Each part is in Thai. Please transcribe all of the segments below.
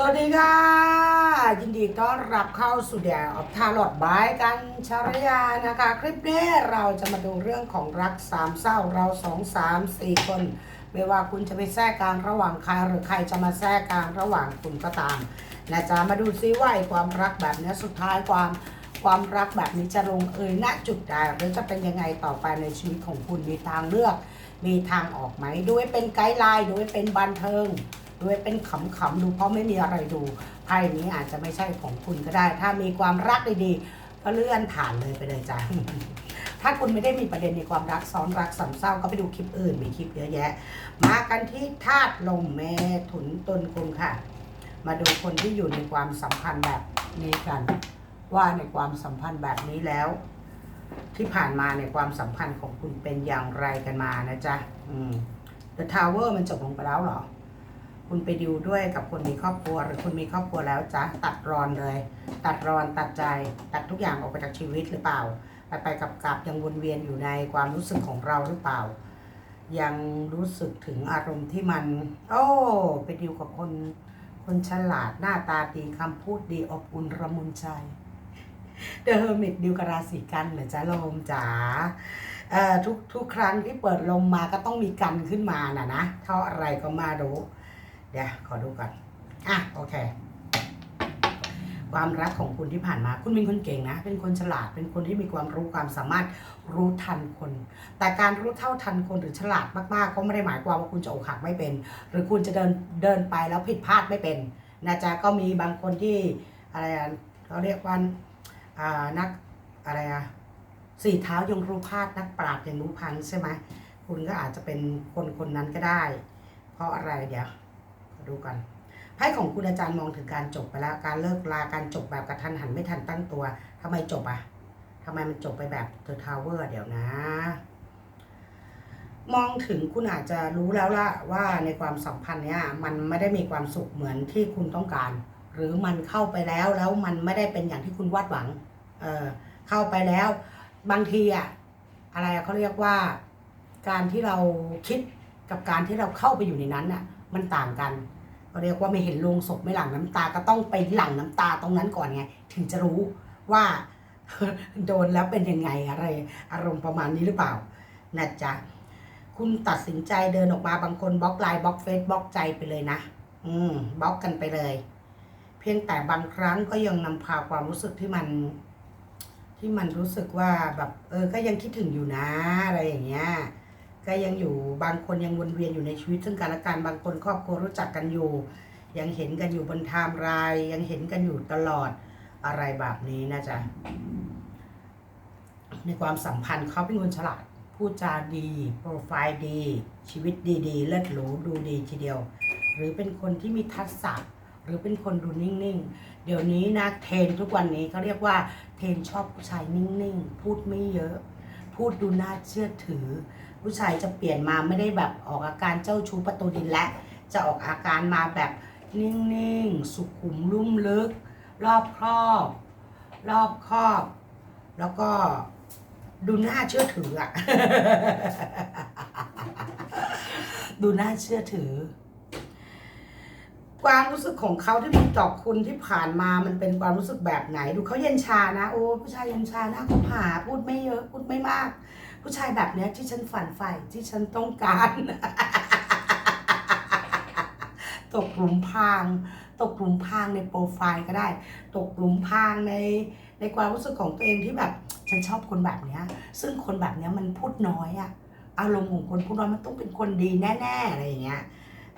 สวัสดีค่ะ ยินดีต้อนรับเข้าสู่เดียออฟทาร์ลอดบายกันชารยานะคะ คลิปนี้เราจะมาดูเรื่องของรักสามเศร้าเราสองสามสี่คน ไม่ว่าคุณจะไปแทรกกลางระหว่างใครหรือใครจะมาแทรกกลางระหว่างคุณก็ตามนะจ๊ะมาดูซิว่าไอความรักแบบนี้สุดท้ายความความรักแบบนี้จะลงเอยณจุดใดหรือจะเป็นยังไงต่อไปในชีวิตของคุณมีทางเลือก มีทางออกไหมดูให้เป็นไกด์ไลน์ดูให้เป็นบันเทิง ดูให้เป็นขำๆดูเพราะไม่มีอะไรดูไพ่นี้อาจจะไม่ใช่ของคุณก็ได้ ถ้ามีความรักดีๆ ก็เลื่อนผ่านเลยไปเลยจ้ะถ้าคุณไม่ได้มีประเด็นในความรักซ้อนรักสามเศร้าก็ไปดูคลิปอื่นมีคลิปเยอะแยะ มากันที่ธาตุลมเมถุนตนคุณค่ะ มาดูคนที่อยู่ในความสัมพันธ์แบบนี้กัน ว่าในความสัมพันธ์แบบนี้แล้ว ที่ผ่านมาในความสัมพันธ์ของคุณเป็นอย่างไรกันมานะจ๊ะอืม The Tower มันจบลงไปแล้วเหรอ คุณไปดิวด้วยกับคนมีครอบครัว หรือคุณมีครอบครัวแล้วจ๊ะตัดรอนเลย ตัดรอนตัดใจ ตัดทุกอย่างออกไปจากชีวิตหรือเปล่า ไปไปกับกับยังวนเวียนอยู่ในความรู้สึกของเราหรือเปล่า ยังรู้สึกถึงอารมณ์ที่มัน โอ้ไปดิวกับคน คนฉลาดหน้าตาดีคำพูดดีอบอุ่นระมุนใจเดอะเฮอร์มิตดิวกบราศีกันเหมือนจ้าลมจ๋าเอ่อทุกทุกครั้งที่เปิดลมมาก็ต้องมีกันขึ้นมาน่ะนะเท่าอะไรก็มารู้ เดี๋ยวขอดูก่อนอะโอเค ความรักของคุณที่ผ่านมา คุณเป็นคนเก่งนะ เป็นคนฉลาด เป็นคนที่มีความรู้ความสามารถรู้ทันคน แต่การรู้เท่าทันคนหรือฉลาดมากๆ ก็ไม่ได้หมายความว่าคุณจะอกหักไม่เป็น หรือคุณจะเดินเดินไปแล้วผิดพลาดไม่เป็นนะจ๊ะก็มีบางคนที่อะไรอะเขาเรียกว่าอ่านักอะไรอะสี่เท้ายังรู้พลาดนักปราชญ์ยังรู้พังใช่ไหมคุณก็อาจจะเป็นคนคนนั้นก็ได้ เพราะอะไรเดี๋ยว ดูกันไพ่ของคุณอาจารย์มองถึงการจบไปแล้วการเลิกลาการจบแบบกระทันหันไม่ทันตั้งตัวทำไมจบอะทำไมมันจบไปแบบเดอะทาวเวอร์เดี๋ยวนะ มองถึงคุณอาจจะรู้แล้วล่ะว่าในความสัมพันธ์เนี้ยมันไม่ได้มีความสุขเหมือนที่คุณต้องการ หรือมันเข้าไปแล้วแล้วมันไม่ได้เป็นอย่างที่คุณวาดหวัง เออเข้าไปแล้ว บางทีอะอะไรเขาเรียกว่า การที่เราคิดกับการที่เราเข้าไปอยู่ในนั้นน่ะมันต่างกัน เขาเรียกว่าไม่เห็นโลงศพไม่หลั่งน้ำตาก็ต้องไปหลั่งน้ำตาตรงนั้นก่อนไง ถึงจะรู้ว่าโดนแล้วเป็นยังไงอะไร อารมณ์ประมาณนี้หรือเปล่านะจ๊ะคุณตัดสินใจเดินออกมาบางคนบล็อกไลน์บล็อกเฟซบล็อกใจไปเลยนะ อืมบล็อกกันไปเลย เพียงแต่บางครั้งก็ยังนำพาความรู้สึกที่มัน ที่มันรู้สึกว่าแบบ เออ ก็ยังคิดถึงอยู่นะ อะไรอย่างเงี้ย ก็ยังอยู่บางคนยังวนเวียนอยู่ในชีวิตซึ่งกันและกันบางคนครอบครัวรู้จักกันอยู่ ยังเห็นกันอยู่บนไทม์ไลน์ยังเห็นกันอยู่ตลอดอะไรแบบนี้นะจ๊ะในความสัมพันธ์เขาเป็นคนฉลาดพูดจาดี โปรไฟล์ดี ชีวิตดีๆ เลิศหรูดูดีทีเดียว หรือเป็นคนที่มีทักษะหรือเป็นคนดูนิ่งๆ เดี๋ยวนี้นะเทรนทุกวันนี้เขาเรียกว่าเทรนชอบผู้ชายนิ่งๆ พูดไม่เยอะ พูดดูน่าเชื่อถือ ผู้ชายจะเปลี่ยนมาไม่ได้แบบออกอาการเจ้าชู้ประตูดินและ จะออกอาการมาแบบนิ่งๆ สุขุมลุ่มลึก รอบครอบ รอบครอบ แล้วก็ดูน่าเชื่อถืออะดูน่าเชื่อถือ ความรู้สึกของเขาที่มีต่อคุณที่ผ่านมามันเป็นความรู้สึกแบบไหน ดูเขาเย็นชานะ โอ้ผู้ชายเย็นชานะเขาผาพูดไม่เยอะพูดไม่มาก ผู้ชายแบบเนี้ยที่ฉันฝันใฝ่ที่ฉันต้องการ ตกหลุมพราง ตกหลุมพรางในโปรไฟล์ก็ได้ ตกหลุมพรางในในความรู้สึกของตัวเองที่แบบ ฉันชอบคนแบบเนี้ย ซึ่งคนแบบเนี้ยมันพูดน้อยอะอารมณ์ของคนพูดน้อยมันต้องเป็นคนดีแน่ๆอะไรอย่างเงี้ย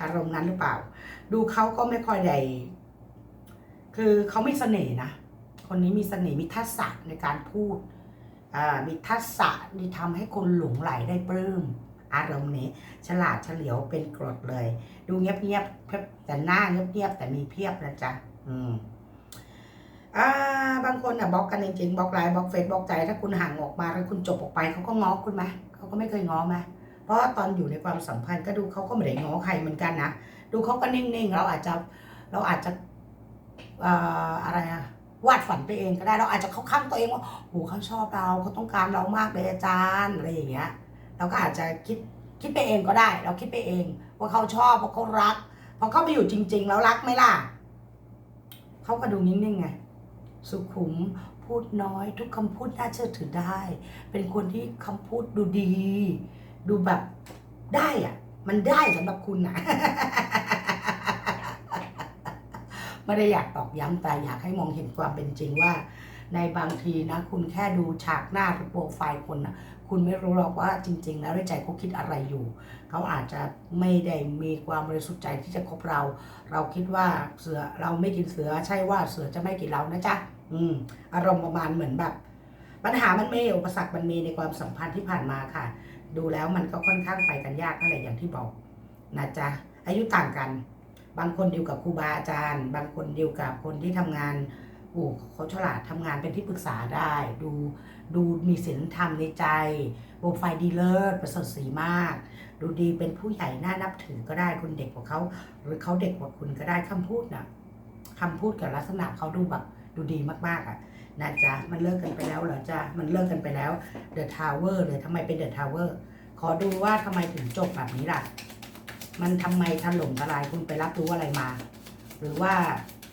อารมณ์นั้นหรือเปล่า ดูเขาก็ไม่ค่อยได้คือเขามีเสน่ห์นะคนนี้มีเสน่ห์มีทักษะในการพูด มีทักษะที่ทำให้คนหลงไหลได้ปลื้มอารมณ์นี้ ฉลาดเฉลียวเป็นกรดเลย ดูเงียบเงียบๆเพียบแต่หน้าเงียบเงียบๆแต่มีเพียบนะจ๊ะอืมอ่าบางคนอะบล็อกกันจริงๆบล็อกไลน์บล็อกเฟซบล็อกใจถ้าคุณห่างออกมาแล้วคุณจบออกไปเขาก็ง้อคุณไหมเขาก็ไม่เคยง้อไหมเพราะตอนอยู่ในความสัมพันธ์ก็ดูเขาก็ไม่ได้ง้อใครเหมือนกันนะดูเขาก็นิ่งๆเราอาจจะเราอาจจะอออะไรอะ วาดฝันไปเองก็ได้เราอาจจะเข้าข้างตัวเองว่าโหเขาชอบเราเขาต้องการเรามากเลยอาจารย์อะไรอย่างเงี้ย เราก็อาจจะคิดคิดไปเองก็ได้ เราคิดไปเองว่าเขาชอบว่าะเขารักพอเข้าไปอยู่จริง ๆ แล้วรักไหมล่ะเขาก็ดูนิ่งๆไงสุขุมพูดน้อย ทุกคำพูดน่าเชื่อถือได้ เป็นคนที่คำพูดดูดี ดูแบบได้อะมันได้สำหรับคุณนะ ไม่ได้อยากตอกย้ำแต่อยากให้มองเห็นความเป็นจริงว่า ในบางทีนะ คุณแค่ดูฉากหน้าหรือโปรไฟล์คนนะคุณไม่รู้หรอกว่าจริง ๆ แล้วในใจเขาคิดอะไรอยู่ เขาอาจจะไม่ได้มีความบริสุทธิ์ใจที่จะคบเรา เราคิดว่าเสือเราไม่กินเสือใช่ว่าเสือจะไม่กินเรานะจ๊ะอืม อารมณ์ประมาณเหมือนแบบ ปัญหามันมีอุปสรรคมันมีในความสัมพันธ์ที่ผ่านมาค่ะ ดูแล้วมันก็ค่อนข้างไปกันยากนั่นแหละอย่างที่บอกนะจ๊ะอายุต่างกัน บางคนดีลกับครูบาอาจารย์ บางคนดีลกับคนที่ทำงานโอ้เขาฉลาดทำงานเป็นที่ปรึกษาได้ ดูดูมีศีลธรรมในใจโปรไฟล์ดีเลิศประเสริฐสีมาก ดูดีเป็นผู้ใหญ่น่านับถือก็ได้คุณเด็กกว่าเขาหรือเขาเด็กกว่าคุณก็ได้คำพูดน่ะคำพูดกับลักษณะเขาดูแบบดูดีมากๆอะนะจ๊ะมันเลิกกันไปแล้วเหรอจ๊ะมันเลิกกันไปแล้วเดอะทาวเวอร์เลยทำไมเป็นเดอะทาวเวอร์ขอดูว่าทำไมถึงจบแบบนี้ล่ะ มันทำไมถล่มทลายคุณไปรับรู้อะไรมา หรือว่า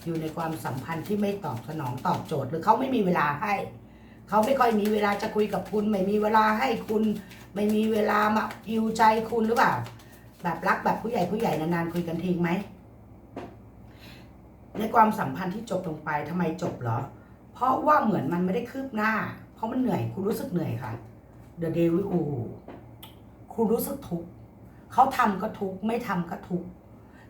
อยู่ในความสัมพันธ์ที่ไม่ตอบสนองตอบโจทย์ หรือเขาไม่มีเวลาให้ เขาไม่ค่อยมีเวลาจะคุยกับคุณ ไม่มีเวลาให้คุณ ไม่มีเวลามาอิวใจคุณหรือเปล่าแบบรักแบบผู้ใหญ่ผู้ใหญ่นานๆคุยกันทิ้งไหมในความสัมพันธ์ที่จบลงไปทำไมจบเหรอ เพราะว่าเหมือนมันไม่ได้คืบหน้า เพราะมันเหนื่อย คุณรู้สึกเหนื่อยค่ะ The d e v i l คุณรู้สึกทุกข์ เขาทำก็ทุกไม่ทำก็ทุก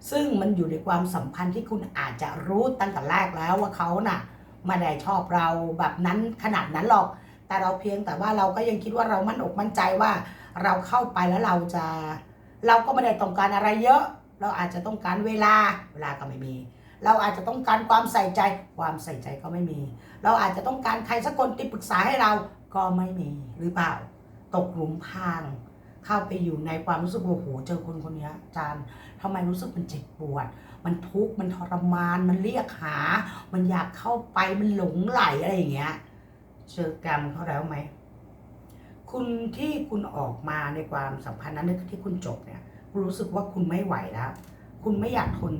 ซึ่งมันอยู่ในความสัมพันธ์ที่คุณอาจจะรู้ตั้งแต่แรกแล้วว่าเขาน่ะไม่ได้ชอบเราแบบนั้นขนาดนั้นหรอก แต่เราเพียงแต่ว่าเราก็ยังคิดว่าเรามั่นอกมั่นใจว่า เราเข้าไปแล้วเราจะ เราก็ไม่ได้ต้องการอะไรเยอะ เราอาจจะต้องการเวลาเวลาก็ไม่มี เราอาจจะต้องการความใส่ใจความใส่ใจก็ไม่มี เราอาจจะต้องการใครสักคนที่ปรึกษาให้เราก็ไม่มีหรือเปล่า ตกหลุมพราง เข้าไปอยู่ในความรู้สึกว่าโอ้โหเจอคนคนนี้อาจารย์ทำไมรู้สึกมันเจ็บปวด มันทุกข์มันทรมาน มันเรียกหา มันอยากเข้าไปมันหลงไหลอะไรอย่างเงี้ยเจอกรรมเขาแล้วไหมคุณที่คุณออกมาในความสัมพันธ์นั้นที่คุณจบเนี่ยคุณรู้สึกว่าคุณไม่ไหวแล้วคุณไม่อยากทน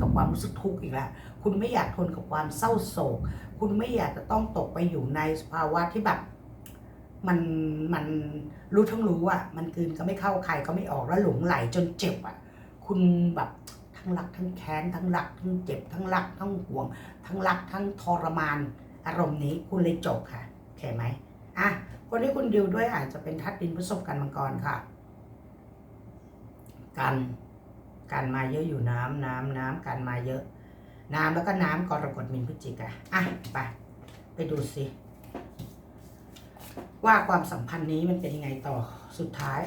กับความรู้สึกทุกข์อีกแล้วคุณไม่อยากทนกับความเศร้าโศก คุณไม่อยากจะต้องตกไปอยู่ในสภาวะที่แบบ มันมันรู้ทั้งรู้อะมันกืนก็ไม่เข้าใครก็ไม่ออกแล้วหลงไหลจนเจ็บอะ คุณแบบทั้งรักทั้งแค้นทั้งรักทั้งเจ็บทั้งรักทั้งห่วง ทั้งรักทั้งทรมาน อารมณ์นี้คุณเลยจบค่ะโอเคไหมอะคนที่คุณดิวด้วยอาจจะเป็นทัดดินพฤษภกันมังกรค่ะ กันกันมาเยอะอยู่น้ำน้ำน้ำกันมาเยอะ น้ำแล้วก็น้ำกรกฎมินพฤศจิกอะอะไปไปดูสิ ว่าความสัมพันธ์นี้มันเป็นยังไงต่อสุดท้าย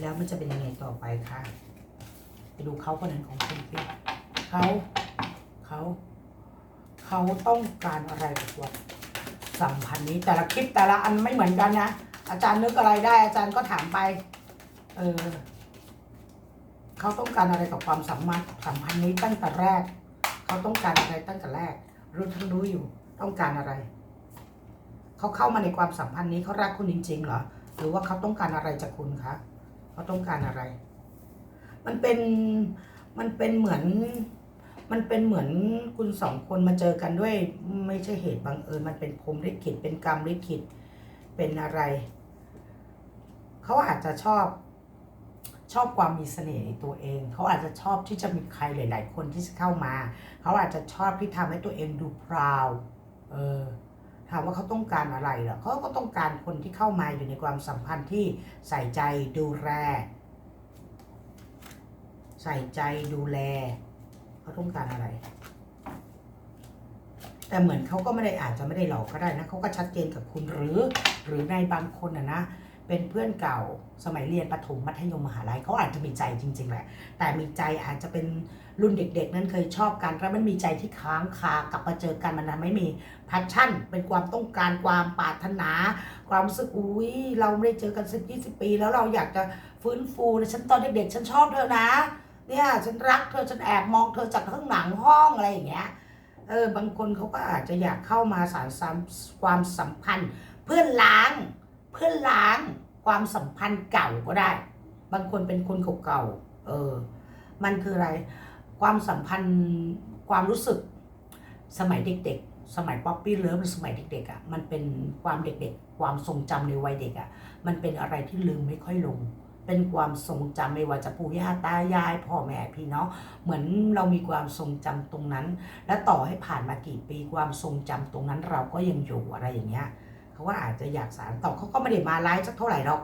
แล้วมันจะเป็นยังไงต่อไปคะไปดูเขาคนนั้นของคุณพี่เขาเขาเขาต้องการอะไรกับความสัมพันธ์นี้แต่ละคลิปแต่ละอันไม่เหมือนกันนะอาจารย์นึกอะไรได้ อาจารย์ก็ถามไป เออเขาต้องการอะไรกับความสัมพันธ์สัมพันธ์นี้ตั้งแต่แรก เขาต้องการอะไรตั้งแต่แรกรู้ทั้งรู้อยู่ ต้องการอะไร เขาเข้ามาในความสัมพันธ์นี้เขารักคุณจริงๆเหรอ หรือว่าเขาต้องการอะไรจากคุณคะเขาต้องการอะไร มันเป็น มันเป็นเหมือน มันเป็นเหมือนคุณสองคนมาเจอกันด้วย ไม่ใช่เหตุบังเอิญ มันเป็นพรมลิขิต เป็นกรรมลิขิต เป็นอะไร เขาอาจจะชอบชอบความมีเสน่ห์ในตัวเอง เขาอาจจะชอบที่จะมีใครหลาย ๆ คนที่จะเข้ามา เขาอาจจะชอบที่ทำให้ตัวเองดูพราว เออ ถามว่าเขาต้องการอะไรเหรอเขาก็ต้องการคนที่เข้ามาอยู่ในความสัมพันธ์ที่ใส่ใจดูแลใส่ใจดูแลเขาต้องการอะไร แต่เหมือนเขาก็ไม่ได้อาจจะไม่ได้หลอกก็ได้นะเขาก็ชัดเจนกับคุณหรือ หรือในบางคนนะนะ เป็นเพื่อนเก่าสมัยเรียนประถมมัธยมมหาลัยเขาอาจจะมีใจจริง ๆ แหละ แต่มีใจอาจจะเป็นรุ่นเด็ก ๆ นั้นเคยชอบกันแล้วมันมีใจที่ค้างคากลับมาเจอกันมันนั้นไม่มีแพชชั่น เป็นความต้องการความปรารถนา ความรู้สึกอุ้ยเราไม่ได้เจอกันสิบยี่สิบปี แล้วเราอยากจะฟื้นฟูนะฉันตอนเด็กๆฉันชอบเธอนะ เนี่ยฉันรักเธอฉันแอบมองเธอจากข้างหลังห้องอะไรอย่างเงี้ยเออบางคนเขาก็อาจจะอยากเข้ามาสานสามความสัมพันธ์ เพื่อนล้าง เพื่อนล้างความสัมพันธ์เก่าก็ได้ บางคนเป็นคนเก่าๆเออ มันคืออะไร ความสัมพันธ์ความรู้สึกสมัยเด็กๆ สมัยป๊อปปี้เลิฟสมัยเด็กๆอะ มันเป็นความเด็กๆ ความทรงจำในวัยเด็กอะ มันเป็นอะไรที่ลืมไม่ค่อยลง เป็นความทรงจำไม่ว่าจะปู่ย่าตายายพ่อแม่พี่น้อง เหมือนเรามีความทรงจำตรงนั้น และต่อให้ผ่านมากี่ปีความทรงจำตรงนั้นเราก็ยังอยู่อะไรอย่างเงี้ย เขาว่าอาจจะอยากสารต่อเขาก็ไม่ได้มาไลฟ์สักเท่าไหร่หรอก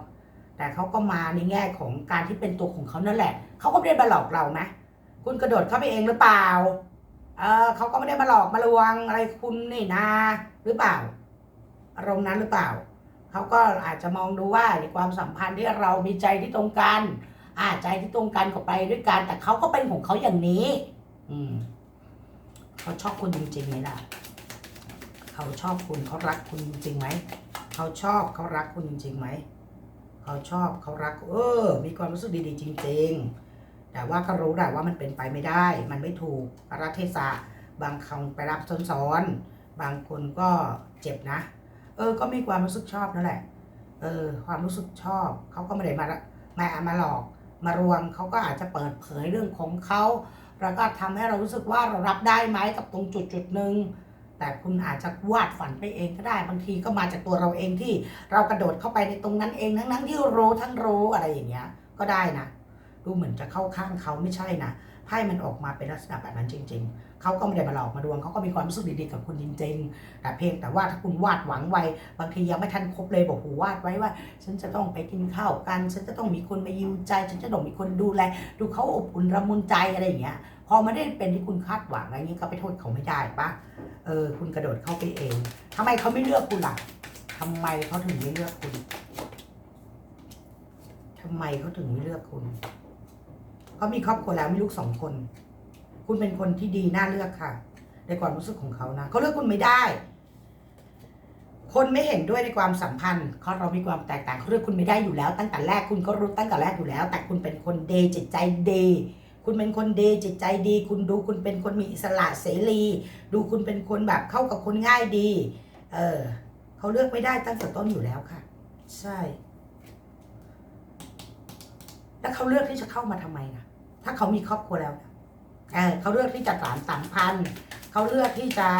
แต่เขาก็มาในแง่ของการที่เป็นตัวของเขานั่นแหละ เขาก็ไม่ได้มาหลอกเราไหมคุณกระโดดเข้าไปเองหรือเปล่า เออเขาก็ไม่ได้มาหลอกมาลวงอะไรคุณนี่นาหรือเปล่าอารมณ์นั้นหรือเปล่า เขาก็อาจจะมองดูว่าในความสัมพันธ์ที่เรามีใจที่ตรงกันอาใจที่ตรงกันก็ไปด้วยกัน แต่เขาก็เป็นของเขาอย่างนี้ อืมเขาชอบคุณจริงๆไหมล่ะ เขาชอบคุณเขารักคุณจริงไหมเขาชอบเขารักคุณจริงไหมเขาชอบเขารักเออ มีความรู้สึกดีๆ จริง ๆ แต่ว่าก็รู้แหละว่ามันเป็นไปไม่ได้ มันไม่ถูกรัเทศะบางคำไปรับซ้อนๆบางคนก็เจ็บนะ เออ ก็มีความรู้สึกชอบนั่นแหละ เออ ความรู้สึกชอบเขาก็ไม่ได้มามามาหลอกมารวมเขาก็อาจจะเปิดเผยเรื่องของเขาแล้วก็ทำให้เรารู้สึกว่าเรารับได้ไหมกับตรงจุดจุดหนึ่ง แต่คุณอาจจะวาดฝันไปเองก็ได้บางทีก็มาจากตัวเราเองที่เรากระโดดเข้าไปในตรงนั้นเองทั้งนั้นที่รู้ทั้งรู้อะไรอย่างเงี้ยก็ได้นะดูเหมือนจะเข้าข้างเขาไม่ใช่นะไพ่มันออกมาเป็นลักษณะแบบนั้นจริง ๆ เขาก็ไม่ได้มาหลอกมาดวงเขาก็มีความรู้สึกดีๆกับคุณจริงๆ แต่เพียงแต่ว่าถ้าคุณวาดหวังไว้ บางทียังไม่ทันครบเลยบอกหูวาดไว้ว่า ฉันจะต้องไปกินข้าวกัน ฉันจะต้องมีคนมายิวใจ ฉันจะต้องมีคนดูแล ดูเขาอบอุ่นระมุนใจอะไรอย่างเงี้ย พอไม่ได้เป็นที่คุณคาดหวังอะไรเงี้ยก็ไปโทษเขาไม่ได้ปะ เออคุณกระโดดเข้าไปเองทำไมเขาไม่เลือกคุณล่ะทำไมเขาถึงไม่เลือกคุณทำไมเขาถึงไม่เลือกคุณเขามีครอบครัวแล้วมีลูกสองคน คุณเป็นคนที่ดีน่าเลือกค่ะ ในความรู้สึกของเขานะเขาเลือกคุณไม่ได้ คนไม่เห็นด้วยในความสัมพันธ์เขาเรามีความแตกต่างเขาเลือกคุณไม่ได้อยู่แล้ว ตั้งแต่แรกคุณก็รู้ตั้งแต่แรกอยู่แล้ว แต่คุณเป็นคนเดจิตใจเด คุณเป็นคนเดจิตใจดี คุณดูคุณเป็นคนมีอิสระเสรี ดูคุณเป็นคนแบบเข้ากับคนง่ายดี เออเขาเลือกไม่ได้ตั้งแต่ต้นอยู่แล้วค่ะ ใช่ แล้วเขาเลือกที่จะเข้ามาทำไมนะถ้าเขามีครอบครัวแล้วนะเออเขาเลือกที่จะสานสัมพันธ์เขาเลือกที่จะ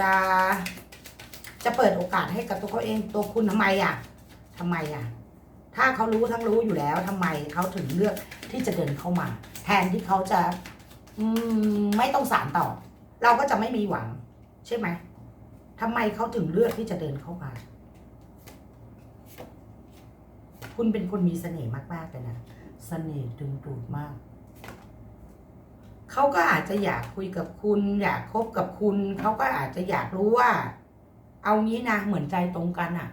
จะจะเปิดโอกาสให้กับตัวเขาเองตัวคุณทำไมอะทำไมอะ ถ้าเขารู้ทั้งรู้อยู่แล้วทำไมเขาถึงเลือกที่จะเดินเข้ามา แทนที่เขาจะมไม่ต้องสารต่อ เราก็จะไม่มีหวัง ใช่ไหมทำไมเขาถึงเลือกที่จะเดินเข้ามา คุณเป็นคนมีเสน่ห์มากๆเลยนะเสน่ห์ดึงดูดมาก เขาก็อาจจะอยากคุยกับคุณ อยากคบกับคุณ เขาก็อาจจะอยากรู้ว่า เอางี้นะเหมือนใจตรงกันอะ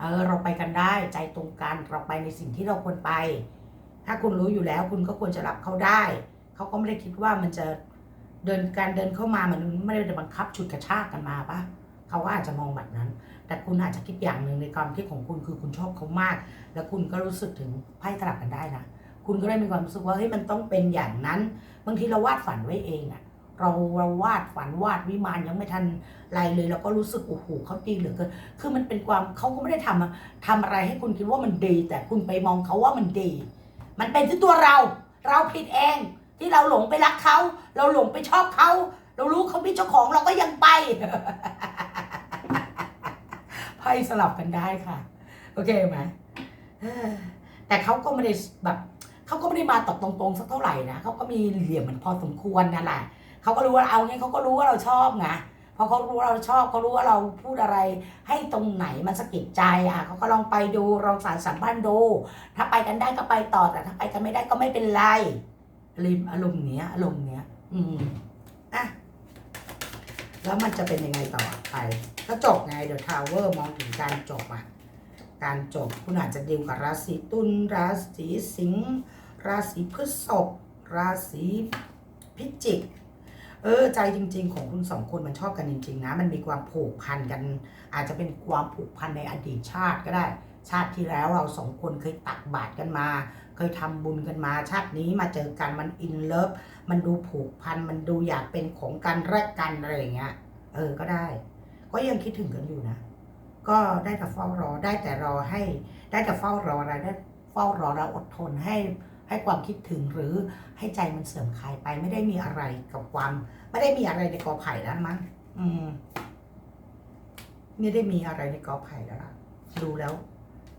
เออเราไปกันได้ใจตรงกันเราไปในสิ่งที่เราควรไป ถ้าคุณรู้อยู่แล้วคุณก็ควรจะรับเขาได้ เขาก็ไม่ได้คิดว่ามันจะเดินการเดินเข้ามามันไม่ได้บังคับฉุดกระชากกันมาปะเขาก็อาจจะมองแบบนั้น แต่คุณอาจจะคิดอย่างหนึ่งในความคิดของคุณคือคุณชอบเขามาก แล้วคุณก็รู้สึกถึงไพ่สลับกันได้นะคุณก็ได้มีความรู้สึกว่าเฮ้ยมันต้องเป็นอย่างนั้น บางทีเราวาดฝันไว้เองอะเราเราวาดฝันวาดวิมานยังไม่ทันไรเลยเราก็รู้สึกโอ้โหเขาดีเหลือเกินคือมันเป็นความเขาก็ไม่ได้ทำทำอะไรให้คุณคิดว่ามันดี แต่คุณไปมองเขาว่ามันดี มันเป็นที่ตัวเรา เราผิดเองที่เราหลงไปรักเขา เราหลงไปชอบเขา เรารู้เขาเป็นเจ้าของเราก็ยังไปไพ่สลับกันได้ค่ะ โอเคไหมแต่เขาก็ไม่ได้แบบเขาก็ไม่ได้มาตอบตรงๆสักเท่าไหร่นะเขาก็มีเหลี่ยมเหมือนพอสมควรนั่นแหละเขาก็รู้ว่าเอาไงเขาก็รู้ว่าเราชอบไง พอเขารู้ว่าเราชอบเขารู้ว่าเราพูดอะไร ให้ตรงไหนมันสะกิดใจอะเขาก็ลองไปดูลองสารสัมพันธ์ดู ถ้าไปกันได้ก็ไปต่อแต่ถ้าไปกันไม่ได้ก็ไม่เป็นไรริมอารมณ์เนี้ยอารมณ์เนี้ย อืมอะแล้วมันจะเป็นยังไงต่อไป ก็จบไงเดี๋ยวทาวเวอร์มองถึงการจบอะการจบคุณอาจจะดีลกับราศีตุลราศีสิงห์ราศีพฤษภราศีพิจิก เออใจจริง ๆ ของคุณสองคนมันชอบกันจริง ๆ นะ มันมีความผูกพันกัน อาจจะเป็นความผูกพันในอดีตชาติก็ได้ ชาติที่แล้วเราสองคนเคยตักบาตรกันมา เคยทำบุญกันมา ชาตินี้มาเจอกันมันอินเลิฟมันดูผูกพันมันดูอยากเป็นของกันแรกกันอะไรอย่างเงี้ยเออก็ได้ ก็ยังคิดถึงกันอยู่นะ ก็ได้แต่เฝ้ารอได้แต่รอให้ ได้แต่เฝ้ารออะไรได้เฝ้ารอแล้วอดทนให้ ให้ความคิดถึงหรือให้ใจมันเสื่อมคลายไปไม่ได้มีอะไรกับความ ไม่ได้มีอะไรในกอไผ่แล้วมั้งอืมไม่ได้มีอะไรในกอไผ่แล้วล่ะดูแล้ว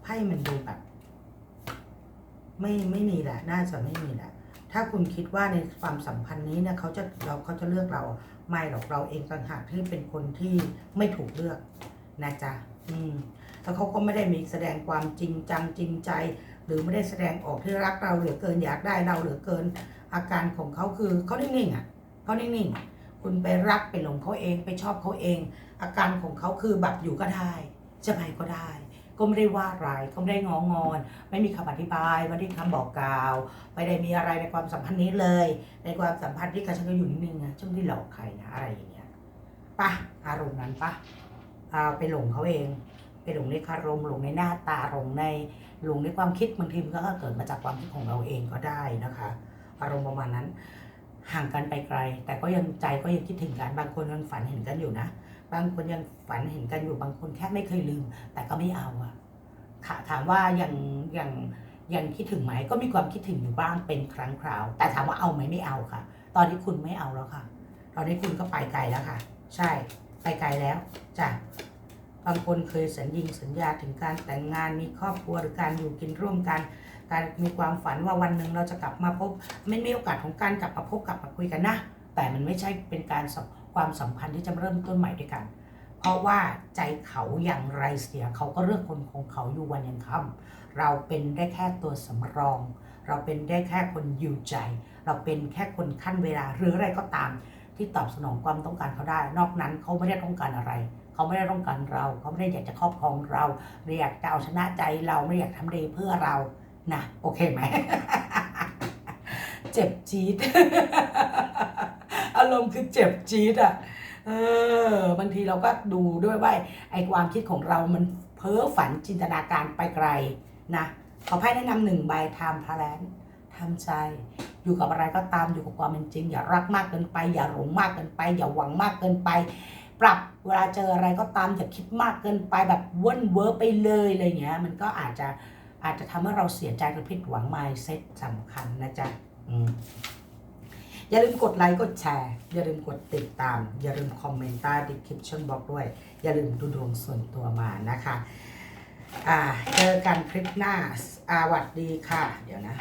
ไพ่มันดูแบบ ไม่ไม่มีแหละ น่าจะไม่มีแหละ ถ้าคุณคิดว่าในความสัมพันธ์นี้เนี่ยเขาจะเราเขาจะเลือกเรา ไม่หรอกเราเองต่างหากที่เป็นคนที่ไม่ถูกเลือกนะจ๊ะอืมแล้วเขาก็ไม่ได้มีแสดงความจริงจังจริงใจ หรือไม่ได้แสดงออกที่รักเราเหลือเกินอยากได้เราเหลือเกิน อาการของเขาคือเขานิ่งๆอะเขานิ่งๆคุณไปรักไปหลงเขาเองไปชอบเขาเอง อาการของเขาคือแบบอยู่ก็ได้จะไปก็ได้ ก็ไม่ได้ว่าร้ายก็ไม่ได้งองอน ไม่มีคำอธิบายไม่ได้คำบอกกล่าว ไม่ได้มีอะไรในความสัมพันธ์นี้เลย ในความสัมพันธ์ที่กฉันก็อยู่นิ่งๆนะฉันไม่ได้หลอกใครนะอะไรอย่างเงี้ยปะอารมณ์นั้นปะเอาไปหลงเขาเอง ไปหลงในคารมหลงในหน้าตาหลงในหลงในความคิดบางทีมันก็เกิดมาจากความคิดของเราเองก็ได้นะคะ อารมณ์ประมาณนั้น ห่างกันไปไกล แต่ก็ยังใจก็ยังคิดถึงกันบางคนยังฝันเห็นกันอยู่นะ บางคนยังฝันเห็นกันอยู่บางคนแค่ไม่เคยลืม แต่ก็ไม่เอาอะค่ะถามว่ายังยังยังคิดถึงไหมก็มีความคิดถึงอยู่บ้างเป็นครั้งคราว แต่ถามว่าเอาไหมไม่เอาค่ะ ตอนนี้คุณไม่เอาแล้วค่ะ ตอนนี้คุณก็ไปไกลแล้วค่ะ ใช่ไปไกลแล้วจ้ะ บางคนเคยสัญญิงสัญญาถึงการแต่งงานมีครอบครัวหรือการอยู่กินร่วมกัน การมีความฝันว่าวันหนึ่งเราจะกลับมาพบไม่มีโอกาสของการกลับมาพบกลับมาคุยกันนะ แต่มันไม่ใช่เป็นการความสัมพันธ์ที่จะเริ่มต้นใหม่ด้วยกัน เพราะว่าใจเขาอย่างไรเสียเขาก็เลือกคนของเขาอยู่วันยังค่ำเราเป็นได้แค่ตัวสำรอง เราเป็นได้แค่คนอยู่ใจ เราเป็นแค่คนขั้นเวลาหรืออะไรก็ตาม ที่ตอบสนองความต้องการเขาได้ นอกนั้นเขาไม่ได้ต้องการอะไร เขาไม่ได้ต้องการเรา เขาไม่ได้อยากจะครอบครองเราไม่อยากจะเอาชนะใจเราไม่อยากทำดีเพื่อเรานะโอเคไหมเจ็บจี๊ดอารมณ์คือเจ็บจี๊ดอะเออบางทีเราก็ดูด้วยว่าไอ้ความคิดของเรามันเพ้อฝันจินตนาการไปไกลนะขอไพ่แนะนำหนึ่งใบทำพาแลนทำใจ อยู่กับอะไรก็ตามอยู่กับความเป็นจริง อย่ารักมากเกินไป อย่าหลงมากเกินไป อย่าหวังมากเกินไป ปรับเวลาเจออะไรก็ตามอย่าคิดมากเกินไปแบบเว้นเวอร์ไปเลยอะไรเงี้ยมันก็อาจจะอาจจะทำให้เราเสียใจหรือผิดหวังไมายเซ็ตสำคัญนะจ๊ะอย่าลืมกดไลค์กดแชร์ อย่าลืมกดติดตาม อย่าลืมคอมเมนต์ใต้ description box ด้วย อย่าลืมดูดวงส่วนตัวมานะคะอ่าเจอกันคลิปหน้าอาวัดดีค่ะ เดี๋ยวนะ